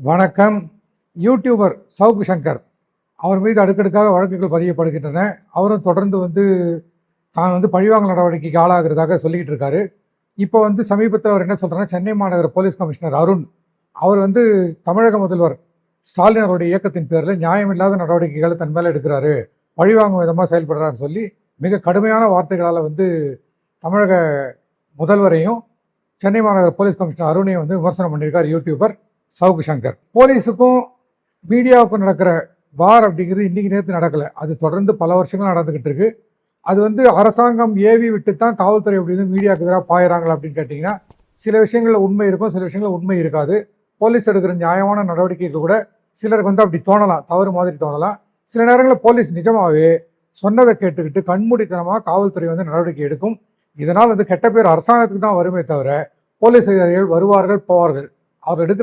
வணக்கம். யூடியூபர் சவுக்கு சங்கர். அவர் மீது அடுக்கடுக்காக வழக்குகள் பதியப்படுகின்றன. அவரும் தொடர்ந்து வந்து தான் வந்து பழிவாங்கல் நடவடிக்கைக்கு ஆளாகிறதாக சொல்லிக்கிட்டு இருக்காரு. இப்போ வந்து சமீபத்தில் அவர் என்ன சொல்கிறாருன்னா சென்னை மாநகர போலீஸ் கமிஷனர் அருண் அவர் வந்து தமிழக முதல்வர் ஸ்டாலின் அவருடைய இயக்கத்தின் பேரில் நியாயமில்லாத நடவடிக்கைகளை தன் மேலே எடுக்கிறாரு. பழிவாங்கும் விதமாக செயல்படுறாருன்னு சொல்லி மிக கடுமையான வார்த்தைகளால் வந்து தமிழக முதல்வரையும் சென்னை மாநகர போலீஸ் கமிஷனர் அருணையும் வந்து விமர்சனம் பண்ணியிருக்கார் யூடியூபர் சவுக்கு சங்கர். போலீஸுக்கும் மீடியாவுக்கும் நடக்கிற வார் அப்படிங்கிறது இன்றைக்கி நேற்று நடக்கலை. அது தொடர்ந்து பல வருஷங்களும் நடந்துக்கிட்டு இருக்கு. அது வந்து அரசாங்கம் ஏவி விட்டு தான் காவல்துறை அப்படின்னு மீடியாவுக்கு எதிராக பாயிறாங்களா அப்படின்னு கேட்டிங்கன்னா சில விஷயங்களில் உண்மை இருக்கும் சில விஷயங்களில் உண்மை இருக்காது. போலீஸ் எடுக்கிற நியாயமான நடவடிக்கைகள் கூட சிலருக்கு வந்து அப்படி தோணலாம் தவறு மாதிரி தோணலாம். சில நேரங்களில் போலீஸ் நிஜமாகவே சொன்னதை கேட்டுக்கிட்டு கண்மூடித்தனமாக காவல்துறை வந்து நடவடிக்கை எடுக்கும். இதனால் வந்து கெட்ட பேர் அரசாங்கத்துக்கு தான் வருமே தவிர போலீஸ் அதிகாரிகள் வருவார்கள் போவார்கள். அவர் எடுக்கிற